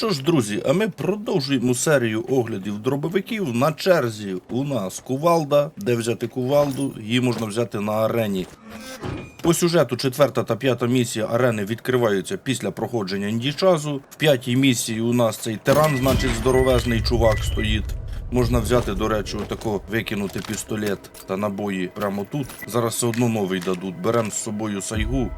що ж, друзі, а ми продовжуємо серію оглядів дробовиків. На черзі у нас кувалда. Де взяти кувалду? Її можна взяти на арені. По сюжету четверта та п'ята місія арени відкриваються після проходження індічазу. В п'ятій місії у нас цей тиран, значить, здоровезний чувак стоїть. Можна взяти, до речі, отако викинути пістолет та набої прямо тут. Зараз все одно новий дадуть. Беремо з собою сайгу,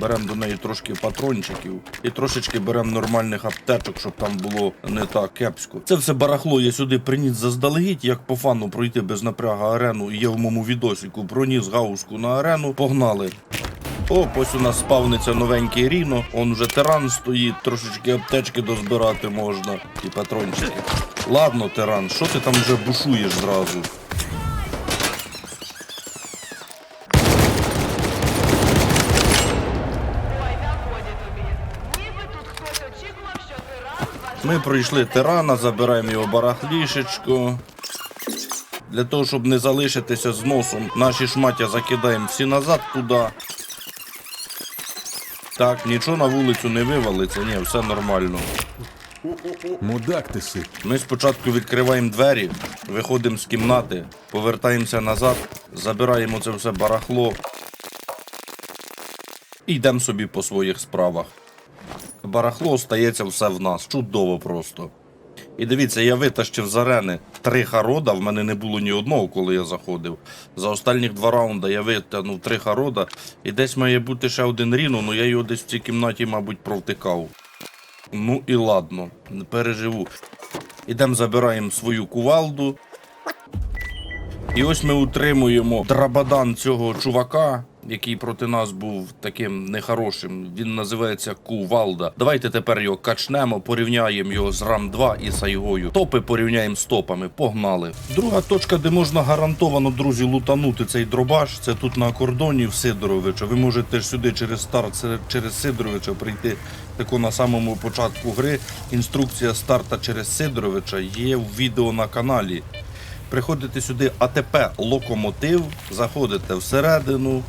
беремо до неї трошки патрончиків і трошечки беремо нормальних аптечок, щоб там було не так кепсько. Це все барахло я сюди приніс заздалегідь, як по фану пройти без напряга арену. І Є в моєму відосіку. Проніс гауску на арену. Погнали. О, ось у нас спавниться новенький Ріно. Он вже тиран стоїть, трошечки аптечки дозбирати можна. І патрончики. Ладно, тиран, що ти там вже бушуєш зразу? Ми пройшли тирана, забираємо його барахлішечко. Для того, щоб не залишитися з носом, наші шмаття закидаємо всі назад туди. Так, нічого на вулицю не вивалиться, ні, все нормально. Мудак ти си. Ми спочатку відкриваємо двері, виходимо з кімнати, повертаємося назад, забираємо це все барахло і йдемо собі по своїх справах. Барахло остається все в нас. Чудово просто. І дивіться, я витащив з арени три харода, в мене не було ні одного, коли я заходив. За останніх два раунди я витягнув три харода, і десь має бути ще один ріно, але я його десь в цій кімнаті, мабуть, провтикав. Ну і ладно, не переживу. Ідемо забираємо свою кувалду. І ось ми утримуємо драбадан цього чувака, який проти нас був таким нехорошим. Він називається Кувалда. Давайте тепер його качнемо, порівняємо його з Рам 2 і Сайгою. Топи порівняємо з топами. Погнали. Друга точка, де можна гарантовано, друзі, лутанути цей дробаш, це тут на кордоні в Сидоровича. Ви можете сюди через старт, через Сидоровича прийти тако на самому початку гри. Інструкція старта через Сидоровича є в відео на каналі. Приходите сюди АТП локомотив, заходите всередину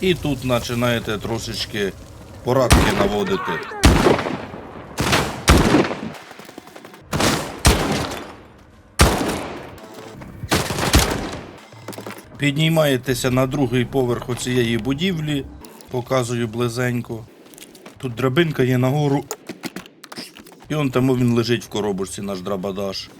і тут починаєте трошечки порадки наводити. Піднімаєтеся на другий поверх оцієї будівлі, показую близенько. Тут драбинка є нагору. І он тому він лежить в коробочці, наш драбадаш.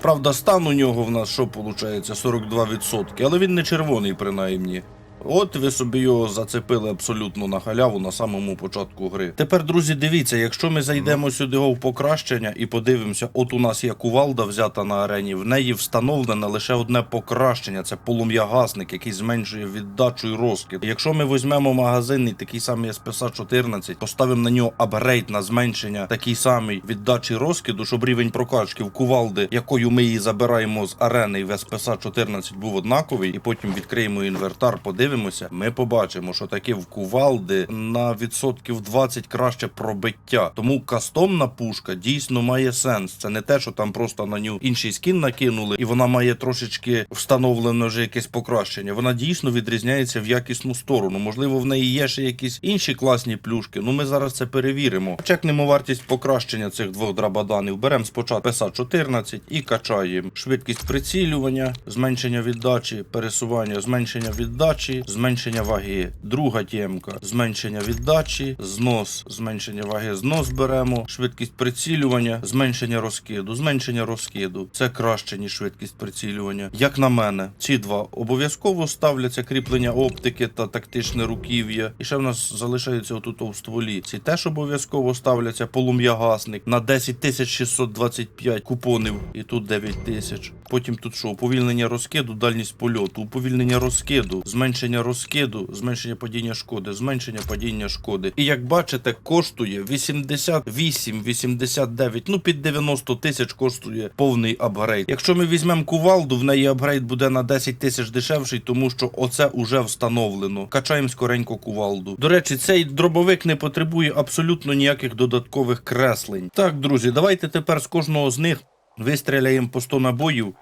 Правда, стан у нього в нас що виходить? 42%, але він не червоний, принаймні. От ви собі його зацепили абсолютно на халяву на самому початку гри. Тепер, друзі, дивіться, якщо ми зайдемо сюди в покращення і подивимося, от у нас є кувалда взята на арені, в неї встановлене лише одне покращення це полум'ягасник, який зменшує віддачу і розкид. Якщо ми візьмемо магазинний такий самий SPSA 14, поставимо на нього апгрейд на зменшення такий самий віддачі розкиду, щоб рівень прокачки в кувалди, якою ми її забираємо з арени в SPSA 14 був однаковий, і потім відкриємо інвертар, подивимося, ми побачимо, що таке в кувалди на відсотків 20 краще пробиття. Тому кастомна пушка дійсно має сенс. Це не те, що там просто на нього інший скін накинули, і вона має трошечки встановлене вже якесь покращення. Вона дійсно відрізняється в якісну сторону. Можливо, в неї є ще якісь інші класні плюшки. Ну ми зараз це перевіримо. Чекнемо вартість покращення цих двох драбаданів. Беремо спочатку ПСА 14 і качаємо швидкість прицілювання, зменшення віддачі, пересування, зменшення віддачі, зменшення ваги. Друга тємка зменшення віддачі, знос, зменшення ваги, знос беремо, швидкість прицілювання, зменшення розкиду, зменшення розкиду. Це краще, ніж швидкість прицілювання. Як на мене, ці два обов'язково ставляться кріплення оптики та тактичне руків'я. І ще в нас залишається отут у стволі. Ці теж обов'язково ставляться полум'ягасник на 10 625 купонів, і тут 9 тисяч. Потім тут що? Уповільнення розкиду, дальність польоту, уповільнення розкиду, зменшення розкиду, зменшення падіння шкоди, зменшення падіння шкоди. І як бачите, коштує 88-89, ну під 90 тисяч коштує повний апгрейд. Якщо ми візьмемо кувалду, в неї апгрейд буде на 10 тисяч дешевший, тому що оце уже встановлено. Качаємо скоренько кувалду. До речі, цей дробовик не потребує абсолютно ніяких додаткових креслень. Так, друзі, давайте тепер з кожного з них Вистріляємо по 100 набоїв.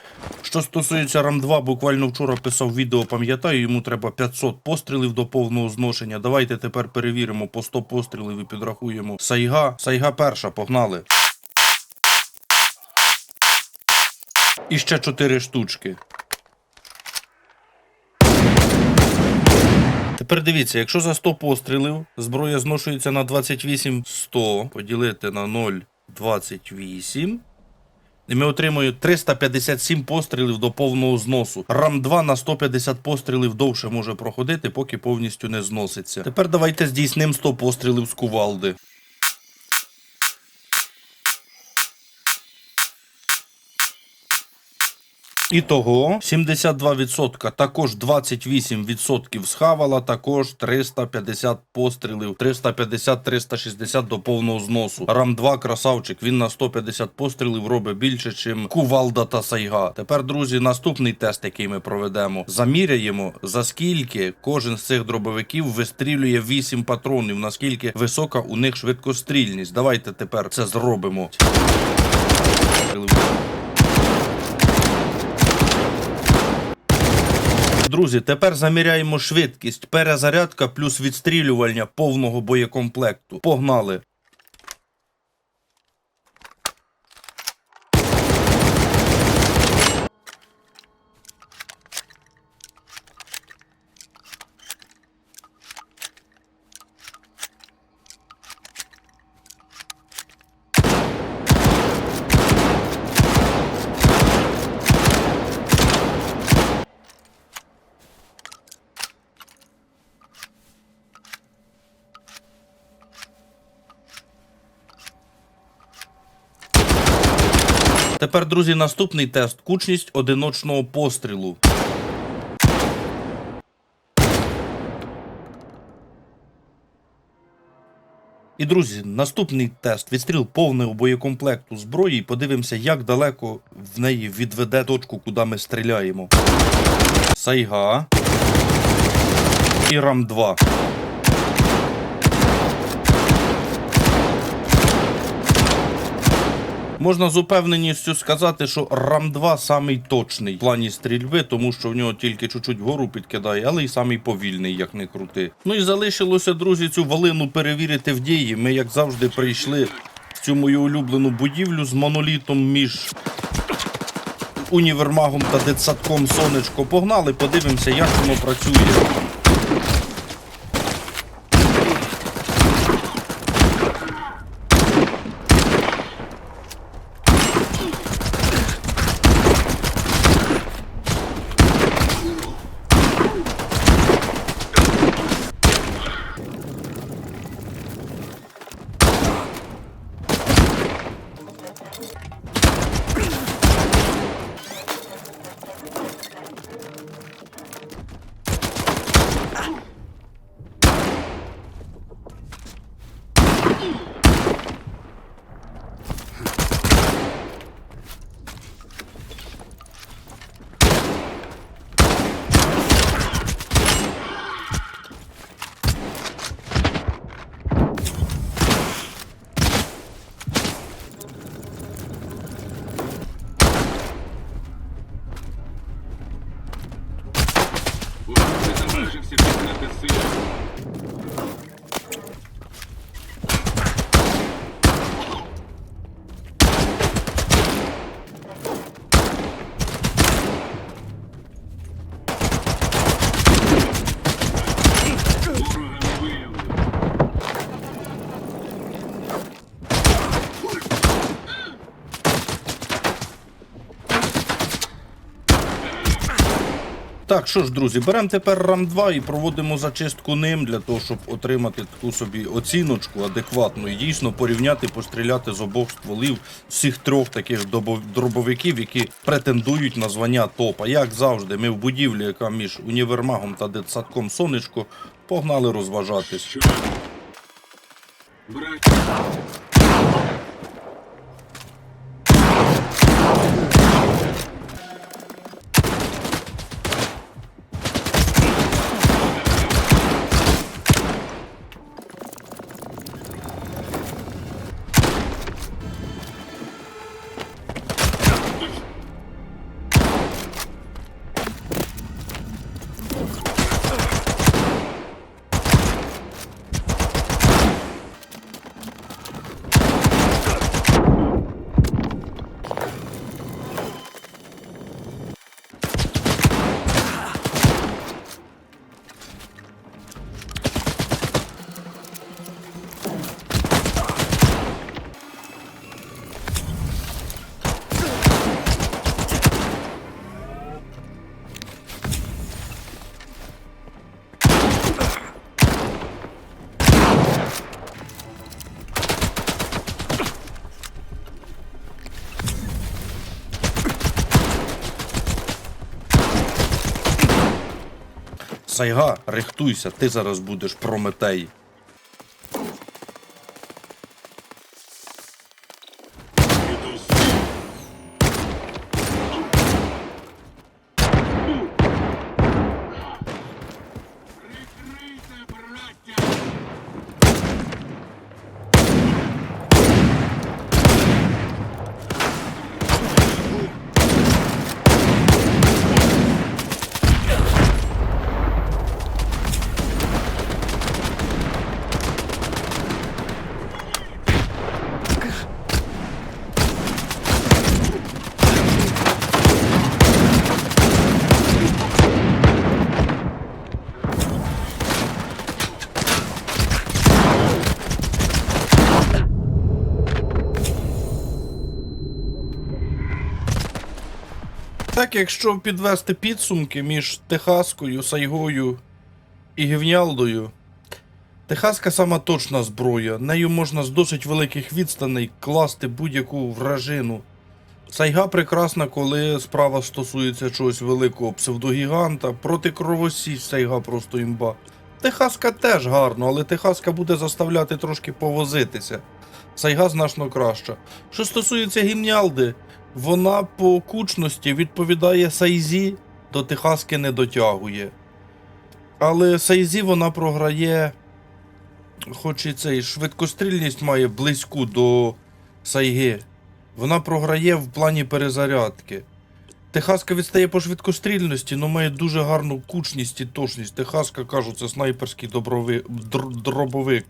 Що стосується Рам-2, буквально вчора писав відео, пам'ятаю, йому треба 500 пострілів до повного зношення. Давайте тепер перевіримо по 100 пострілів і підрахуємо. Сайга. Сайга перша, погнали. І ще 4 штучки. Тепер дивіться, якщо за 100 пострілів зброя зношується на 28 100, поділити на 0,28. Ми отримуємо 357 пострілів до повного зносу. Рам 2 на 150 пострілів довше може проходити, поки повністю не зноситься. Тепер давайте здійснимо 100 пострілів з кувалди. Ітого 72%, також 28% схавала, також 350 пострілів, 350-360 до повного зносу. Рам 2 красавчик, він на 150 пострілів робить більше, ніж кувалда та сайга. Тепер, друзі, наступний тест, який ми проведемо. Заміряємо, за скільки кожен з цих дробовиків вистрілює 8 патронів, наскільки висока у них швидкострільність. Давайте тепер це зробимо. Друзі, тепер заміряємо швидкість, перезарядка плюс відстрілювання повного боєкомплекту. Погнали! Тепер, друзі, наступний тест кучність одиночного пострілу. І, друзі, наступний тест відстріл повного боєкомплекту зброї. Подивимося, як далеко в неї відведе точку, куди ми стріляємо. Сайга. І рам 2. Можна з упевненістю сказати, що рам 2 самий точний в плані стрільби, тому що в нього тільки чуть-чуть вгору підкидає, але й самий повільний, як не крути. Ну і залишилося, друзі, цю валину перевірити в дії. Ми, як завжди, прийшли в цю мою улюблену будівлю з монолітом між універмагом та дитсадком сонечко. Погнали, подивимося, як воно працює. Так, що ж, друзі, беремо тепер рам 2 і проводимо зачистку ним для того, щоб отримати таку собі оціночку адекватну і дійсно порівняти, постріляти з обох стволів всіх трьох таких дробовиків, які претендують на звання топа. Як завжди, ми в будівлі, яка між універмагом та дитсадком сонечко, погнали розважатись. Сайга, рихтуйся, ти зараз будеш Прометей. Так, якщо підвести підсумки між Техаскою, Сайгою і Гівнялдою, Техаска сама точна зброя. Нею можна з досить великих відстаней класти будь-яку вражину. Сайга прекрасна, коли справа стосується чогось великого псевдогіганта, проти кровосіч Сайга просто імба. Техаска теж гарно, але Техаска буде заставляти трошки повозитися. Сайга значно краща. Що стосується гімнялди, вона по кучності відповідає Сайзі, до Техаски не дотягує. Але Сайзі вона програє, хоч і цей швидкострільність має близьку до Сайги. Вона програє в плані перезарядки. Техаска відстає по швидкострільності, але має дуже гарну кучність і точність. Техаска, кажу, це снайперський доброви... др- дробовик.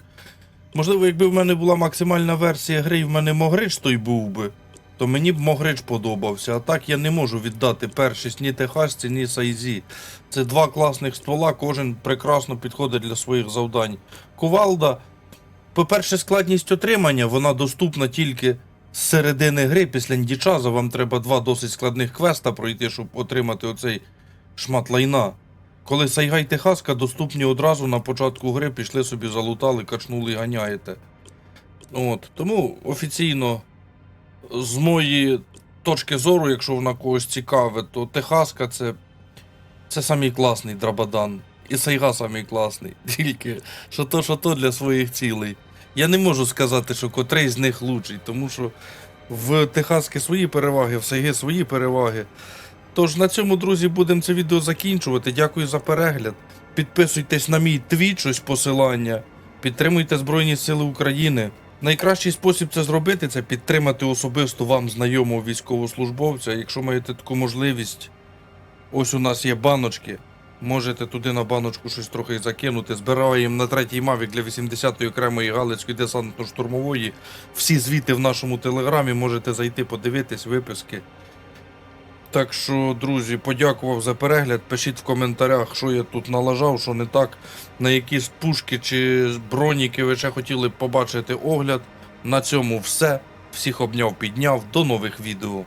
Можливо, якби в мене була максимальна версія гри і в мене Могрич той був би, то мені б Могрич подобався. А так я не можу віддати першість ні Техасці, ні Сайзі. Це два класних ствола, кожен прекрасно підходить для своїх завдань. Кувалда, по-перше, складність отримання, вона доступна тільки з середини гри. Після Ндічаза вам треба два досить складних квеста пройти, щоб отримати оцей шмат лайна. Коли Сайга і Техаска доступні одразу на початку гри, пішли собі залутали, качнули і ганяєте. От. Тому офіційно, з моєї точки зору, якщо вона когось цікаве, то Техаска це, це самий класний драбадан. І Сайга самий класний. Тільки що то, що то для своїх цілей. Я не можу сказати, що котрий з них лучший, тому що в Техаски свої переваги, в Сайги свої переваги. Тож на цьому, друзі, будемо це відео закінчувати. Дякую за перегляд. Підписуйтесь на мій твіч, ось посилання. Підтримуйте Збройні Сили України. Найкращий спосіб це зробити це підтримати особисто вам знайомого військовослужбовця. Якщо маєте таку можливість, ось у нас є баночки. Можете туди на баночку щось трохи закинути. Збираємо на третій мавік для 80-ї окремої Галицької десантно-штурмової. Всі звіти в нашому телеграмі можете зайти, подивитись виписки. Так що, друзі, подякував за перегляд. Пишіть в коментарях, що я тут налажав, що не так, на якісь пушки чи броніки ви ще хотіли б побачити огляд. На цьому все. Всіх обняв, підняв. До нових відео.